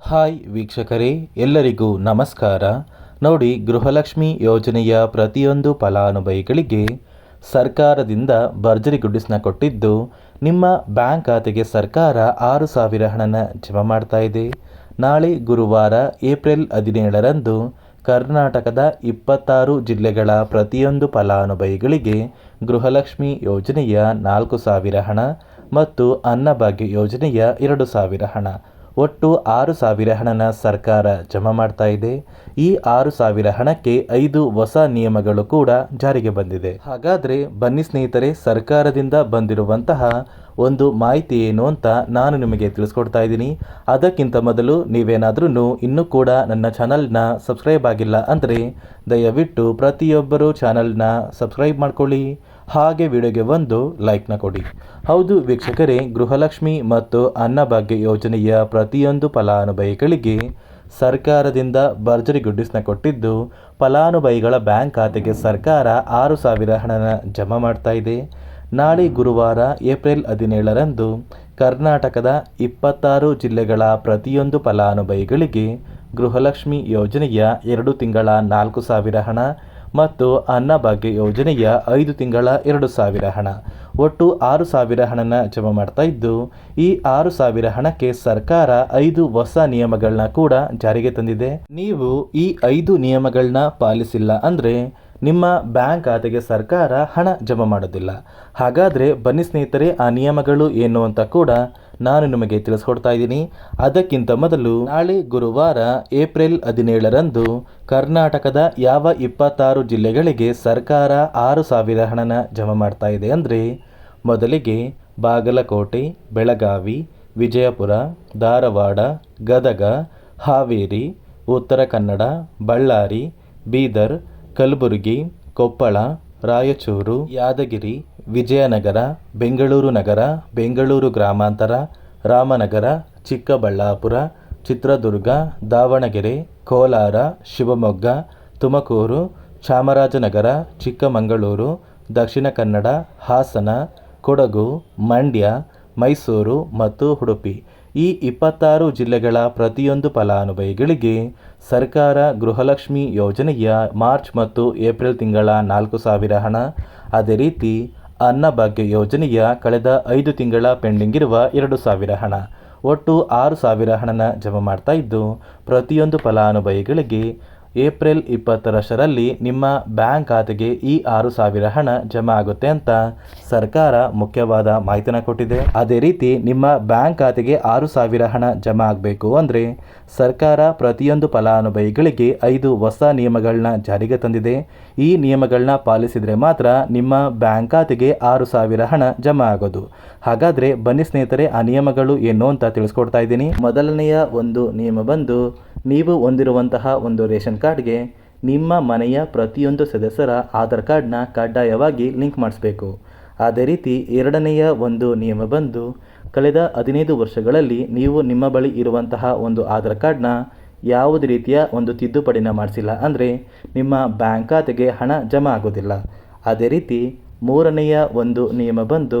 Hi ವೀಕ್ಷಕರೇ, ಎಲ್ಲರಿಗೂ ನಮಸ್ಕಾರ. ನೋಡಿ, ಗೃಹಲಕ್ಷ್ಮಿ ಯೋಜನೆಯ ಪ್ರತಿಯೊಂದು ಫಲಾನುಭವಿಗಳಿಗೆ ಸರ್ಕಾರದಿಂದ ಭರ್ಜರಿ ಗುಡ್ಡಿಸ್ನ ಕೊಟ್ಟಿದ್ದು, ನಿಮ್ಮ ಬ್ಯಾಂಕ್ ಖಾತೆಗೆ ಸರ್ಕಾರ ಆರು ಸಾವಿರ ಹಣನ ಜಮಾ ಮಾಡ್ತಾ ಇದೆ. ನಾಳೆ ಗುರುವಾರ, ಏಪ್ರಿಲ್ ಹದಿನೇಳರಂದು ಕರ್ನಾಟಕದ ಇಪ್ಪತ್ತಾರು ಜಿಲ್ಲೆಗಳ ಪ್ರತಿಯೊಂದು ಫಲಾನುಭವಿಗಳಿಗೆ ಗೃಹಲಕ್ಷ್ಮಿ ಯೋಜನೆಯ ನಾಲ್ಕು ಸಾವಿರ ಹಣ ಮತ್ತು ಅನ್ನಭಾಗ್ಯ ಯೋಜನೆಯ ಎರಡು ಸಾವಿರ ಹಣ. ಒಟ್ಟು ಆರು ಸಾವಿರ ಹಣನ ಸರ್ಕಾರ ಜಮಾ ಮಾಡ್ತಾ ಇದೆ. ಈ ಆರು ಸಾವಿರ ಹಣಕ್ಕೆ ಐದು ಹೊಸ ನಿಯಮಗಳು ಕೂಡ ಜಾರಿಗೆ ಬಂದಿದೆ. ಹಾಗಾದರೆ ಬನ್ನಿ ಸ್ನೇಹಿತರೆ, ಸರ್ಕಾರದಿಂದ ಬಂದಿರುವಂತಹ ಒಂದು ಮಾಹಿತಿ ಏನು ಅಂತ ನಾನು ನಿಮಗೆ ತಿಳಿಸ್ಕೊಡ್ತಾ ಇದ್ದೀನಿ. ಅದಕ್ಕಿಂತ ಮೊದಲು ನೀವೇನಾದ್ರೂ ಇನ್ನೂ ಕೂಡ ನನ್ನ ಚಾನಲ್ನ ಸಬ್ಸ್ಕ್ರೈಬ್ ಆಗಿಲ್ಲ ಅಂದರೆ ದಯವಿಟ್ಟು ಪ್ರತಿಯೊಬ್ಬರು ಚಾನಲ್ನ ಸಬ್ಸ್ಕ್ರೈಬ್ ಮಾಡ್ಕೊಳ್ಳಿ. ಹಾಗೆ ವಿಡಿಯೋಗೆ ಒಂದು ಲೈಕ್ನ ಕೊಡಿ. ಹೌದು ವೀಕ್ಷಕರೇ, ಗೃಹಲಕ್ಷ್ಮಿ ಮತ್ತು ಅನ್ನಭಾಗ್ಯ ಯೋಜನೆಯ ಪ್ರತಿಯೊಂದು ಫಲಾನುಭವಿಗಳಿಗೆ ಸರ್ಕಾರದಿಂದ ಭರ್ಜರಿ ಗುಡ್ಡಿಸ್ನ ಕೊಟ್ಟಿದ್ದು ಫಲಾನುಭವಿಗಳ ಬ್ಯಾಂಕ್ ಖಾತೆಗೆ ಸರ್ಕಾರ ಆರು ಸಾವಿರ ಹಣನ ಜಮಾ ಮಾಡ್ತಾ ಇದೆ. ನಾಳೆ ಗುರುವಾರ ಏಪ್ರಿಲ್ ಹದಿನೇಳರಂದು ಕರ್ನಾಟಕದ ಇಪ್ಪತ್ತಾರು ಜಿಲ್ಲೆಗಳ ಪ್ರತಿಯೊಂದು ಫಲಾನುಭವಿಗಳಿಗೆ ಗೃಹಲಕ್ಷ್ಮಿ ಯೋಜನೆಯ ಎರಡು ತಿಂಗಳ ನಾಲ್ಕು ಸಾವಿರ ಹಣ ಮತ್ತು ಅನ್ನಭಾಗ್ಯ ಯೋಜನೆಯ ಐದು ತಿಂಗಳ ಎರಡು ಸಾವಿರ ಹಣ. ಒಟ್ಟು ಆರು ಸಾವಿರ ಹಣನ ಜಮಾ ಮಾಡ್ತಾ ಇದ್ದು, ಈ ಆರು ಸಾವಿರ ಹಣಕ್ಕೆ ಸರ್ಕಾರ ಐದು ಹೊಸ ನಿಯಮಗಳನ್ನ ಕೂಡ ಜಾರಿಗೆ ತಂದಿದೆ. ನೀವು ಈ ಐದು ನಿಯಮಗಳನ್ನ ಪಾಲಿಸಿಲ್ಲ ಅಂದರೆ ನಿಮ್ಮ ಬ್ಯಾಂಕ್ ಖಾತೆಗೆ ಸರ್ಕಾರ ಹಣ ಜಮಾ ಮಾಡೋದಿಲ್ಲ. ಹಾಗಾದರೆ ಬನ್ನಿ ಸ್ನೇಹಿತರೆ, ಆ ನಿಯಮಗಳು ಏನು ಅಂತ ಕೂಡ ನಾನು ನಿಮಗೆ ತಿಳಿಸ್ಕೊಡ್ತಾ ಇದ್ದೀನಿ. ಅದಕ್ಕಿಂತ ಮೊದಲು ನಾಳೆ ಗುರುವಾರ ಏಪ್ರಿಲ್ ಹದಿನೇಳರಂದು ಕರ್ನಾಟಕದ ಯಾವ ಇಪ್ಪತ್ತಾರು ಜಿಲ್ಲೆಗಳಿಗೆ ಸರ್ಕಾರ ಆರು ಸಾವಿರ ಹಣನ ಜಮಾ ಮಾಡ್ತಾ ಇದೆ ಅಂದರೆ ಮೊದಲಿಗೆ ಬಾಗಲಕೋಟೆ, ಬೆಳಗಾವಿ, ವಿಜಯಪುರ, ಧಾರವಾಡ, ಗದಗ, ಹಾವೇರಿ, ಉತ್ತರ ಕನ್ನಡ, ಬಳ್ಳಾರಿ, ಬೀದರ್ ಕಲಬುರಗಿ, ಕೊಪ್ಪಳ, ರಾಯಚೂರು, ಯಾದಗಿರಿ, ವಿಜಯನಗರ, ಬೆಂಗಳೂರು ನಗರ, ಬೆಂಗಳೂರು ಗ್ರಾಮಾಂತರ, ರಾಮನಗರ, ಚಿಕ್ಕಬಳ್ಳಾಪುರ, ಚಿತ್ರದುರ್ಗ, ದಾವಣಗೆರೆ, ಕೋಲಾರ, ಶಿವಮೊಗ್ಗ, ತುಮಕೂರು, ಚಾಮರಾಜನಗರ, ಚಿಕ್ಕಮಗಳೂರು, ದಕ್ಷಿಣ ಕನ್ನಡ, ಹಾಸನ, ಕೊಡಗು, ಮಂಡ್ಯ, ಮೈಸೂರು ಮತ್ತು ಉಡುಪಿ. ಈ ಇಪ್ಪತ್ತಾರು ಜಿಲ್ಲೆಗಳ ಪ್ರತಿಯೊಂದು ಫಲಾನುಭವಿಗಳಿಗೆ ಸರ್ಕಾರ ಗೃಹಲಕ್ಷ್ಮಿ ಯೋಜನೆಯ ಮಾರ್ಚ್ ಮತ್ತು ಏಪ್ರಿಲ್ ತಿಂಗಳ ನಾಲ್ಕು ಸಾವಿರ ಹಣ. ಅದೇ ರೀತಿ ಅನ್ನಭಾಗ್ಯ ಯೋಜನೆಯ ಕಳೆದ ಐದು ತಿಂಗಳ ಪೆಂಡಿಂಗ್ ಇರುವ ಎರಡು ಸಾವಿರ ಹಣ. ಒಟ್ಟು ಆರು ಸಾವಿರ ಹಣನ ಜಮಾ ಮಾಡ್ತಾ ಇದ್ದು, ಪ್ರತಿಯೊಂದು ಫಲಾನುಭವಿಗಳಿಗೆ ಏಪ್ರಿಲ್ ಇಪ್ಪತ್ತರಷ್ಟರಲ್ಲಿ ನಿಮ್ಮ ಬ್ಯಾಂಕ್ ಖಾತೆಗೆ ಈ ಆರು ಸಾವಿರ ಹಣ ಜಮಾ ಆಗುತ್ತೆ ಅಂತ ಸರ್ಕಾರ ಮುಖ್ಯವಾದ ಮಾಹಿತಿನ ಕೊಟ್ಟಿದೆ. ಅದೇ ರೀತಿ ನಿಮ್ಮ ಬ್ಯಾಂಕ್ ಖಾತೆಗೆ ಆರು ಸಾವಿರ ಹಣ ಜಮಾ ಆಗಬೇಕು ಅಂದರೆ ಸರ್ಕಾರ ಪ್ರತಿಯೊಂದು ಫಲಾನುಭವಿಗಳಿಗೆ ಐದು ಹೊಸ ನಿಯಮಗಳನ್ನ ಜಾರಿಗೆ ತಂದಿದೆ. ಈ ನಿಯಮಗಳನ್ನ ಪಾಲಿಸಿದರೆ ಮಾತ್ರ ನಿಮ್ಮ ಬ್ಯಾಂಕ್ ಖಾತೆಗೆ ಆರು ಸಾವಿರ ಹಣ ಜಮಾ ಆಗೋದು. ಹಾಗಾದರೆ ಬನ್ನಿ ಸ್ನೇಹಿತರೆ, ಆ ನಿಯಮಗಳು ಏನು ಅಂತ ತಿಳಿಸ್ಕೊಡ್ತಾ ಇದ್ದೀನಿ. ಮೊದಲನೆಯ ಒಂದು ನಿಯಮ ಬಂದು ನೀವು ಹೊಂದಿರುವಂತಹ ಒಂದು ರೇಷನ್ ಕಾರ್ಡ್ಗೆ ನಿಮ್ಮ ಮನೆಯ ಪ್ರತಿಯೊಂದು ಸದಸ್ಯರ ಆಧಾರ್ ಕಾರ್ಡ್ನ ಕಡ್ಡಾಯವಾಗಿ ಲಿಂಕ್ ಮಾಡಿಸ್ಬೇಕು. ಅದೇ ರೀತಿ ಎರಡನೆಯ ಒಂದು ನಿಯಮ ಬಂದು, ಕಳೆದ ಹದಿನೈದು ವರ್ಷಗಳಲ್ಲಿ ನೀವು ನಿಮ್ಮ ಬಳಿ ಇರುವಂತಹ ಒಂದು ಆಧಾರ್ ಕಾರ್ಡ್ನ ಯಾವುದೇ ರೀತಿಯ ಒಂದು ತಿದ್ದುಪಡಿನ ಮಾಡಿಸಿಲ್ಲ ಅಂದರೆ ನಿಮ್ಮ ಬ್ಯಾಂಕ್ ಖಾತೆಗೆ ಹಣ ಜಮಾ ಆಗೋದಿಲ್ಲ. ಅದೇ ರೀತಿ ಮೂರನೆಯ ಒಂದು ನಿಯಮ ಬಂದು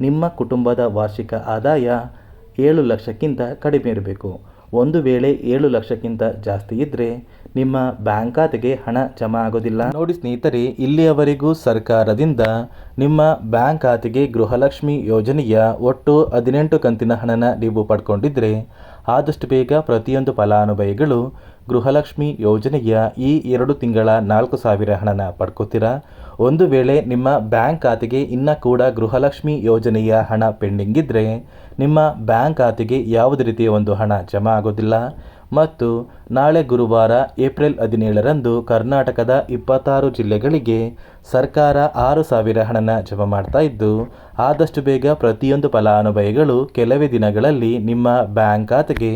ನಿಮ್ಮ ಕುಟುಂಬದ ವಾರ್ಷಿಕ ಆದಾಯ ಏಳು ಲಕ್ಷಕ್ಕಿಂತ ಕಡಿಮೆ ಇರಬೇಕು. ಒಂದು ವೇಳೆ ಏಳು ಲಕ್ಷಕ್ಕಿಂತ ಜಾಸ್ತಿ ಇದ್ದರೆ ನಿಮ್ಮ ಬ್ಯಾಂಕ್ ಖಾತೆಗೆ ಹಣ ಜಮಾ ಆಗೋದಿಲ್ಲ. ನೋಡಿ ಸ್ನೇಹಿತರೆ, ಇಲ್ಲಿಯವರೆಗೂ ಸರ್ಕಾರದಿಂದ ನಿಮ್ಮ ಬ್ಯಾಂಕ್ ಖಾತೆಗೆ ಗೃಹಲಕ್ಷ್ಮಿ ಯೋಜನೆಯ ಒಟ್ಟು ಹದಿನೆಂಟು ಕಂತಿನ ಹಣನ ನೀವು ಪಡ್ಕೊಂಡಿದ್ರೆ ಆದಷ್ಟು ಬೇಗ ಪ್ರತಿಯೊಂದು ಫಲಾನುಭವಿಗಳು ಗೃಹಲಕ್ಷ್ಮಿ ಯೋಜನೆಯ ಈ ಎರಡು ತಿಂಗಳ ನಾಲ್ಕು ಸಾವಿರ ಹಣನ ಪಡ್ಕೋತೀರಾ? ಒಂದು ವೇಳೆ ನಿಮ್ಮ ಬ್ಯಾಂಕ್ ಖಾತೆಗೆ ಇನ್ನೂ ಕೂಡ ಗೃಹಲಕ್ಷ್ಮಿ ಯೋಜನೆಯ ಹಣ ಪೆಂಡಿಂಗ್ ಇದ್ದರೆ ನಿಮ್ಮ ಬ್ಯಾಂಕ್ ಖಾತೆಗೆ ಯಾವುದೇ ರೀತಿಯ ಒಂದು ಹಣ ಜಮಾ ಆಗೋದಿಲ್ಲ. ಮತ್ತು ನಾಳೆ ಗುರುವಾರ ಏಪ್ರಿಲ್ ಹದಿನೇಳರಂದು ಕರ್ನಾಟಕದ ಇಪ್ಪತ್ತಾರು ಜಿಲ್ಲೆಗಳಿಗೆ ಸರ್ಕಾರ ಆರು ಸಾವಿರ ಹಣನ ಜಮಾ ಮಾಡ್ತಾ ಇದ್ದು ಆದಷ್ಟು ಬೇಗ ಪ್ರತಿಯೊಂದು ಫಲಾನುಭವಿಗಳು ಕೆಲವೇ ದಿನಗಳಲ್ಲಿ ನಿಮ್ಮ ಬ್ಯಾಂಕ್ ಖಾತೆಗೆ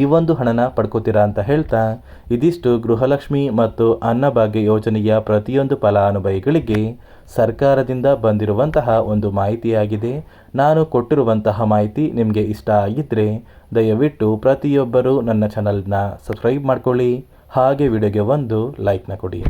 ಈ ಒಂದು ಹಣನ ಪಡ್ಕೋತೀರಾ ಅಂತ ಹೇಳ್ತಾ, ಇದಿಷ್ಟು ಗೃಹಲಕ್ಷ್ಮಿ ಮತ್ತು ಅನ್ನಭಾಗ್ಯ ಯೋಜನೆಯ ಪ್ರತಿಯೊಂದು ಫಲಾನುಭವಿಗಳಿಗೆ ಸರ್ಕಾರದಿಂದ ಬಂದಿರುವಂತಹ ಒಂದು ಮಾಹಿತಿಯಾಗಿದೆ. ನಾನು ಕೊಟ್ಟಿರುವಂತಹ ಮಾಹಿತಿ ನಿಮಗೆ ಇಷ್ಟ ಆಗಿದ್ದರೆ ದಯವಿಟ್ಟು ಪ್ರತಿಯೊಬ್ಬರೂ ನನ್ನ ಚಾನಲ್ನ ಸಬ್ಸ್ಕ್ರೈಬ್ ಮಾಡ್ಕೊಳ್ಳಿ. ಹಾಗೆ ವಿಡಿಯೋಗೆ ಒಂದು ಲೈಕ್ನ ಕೊಡಿ.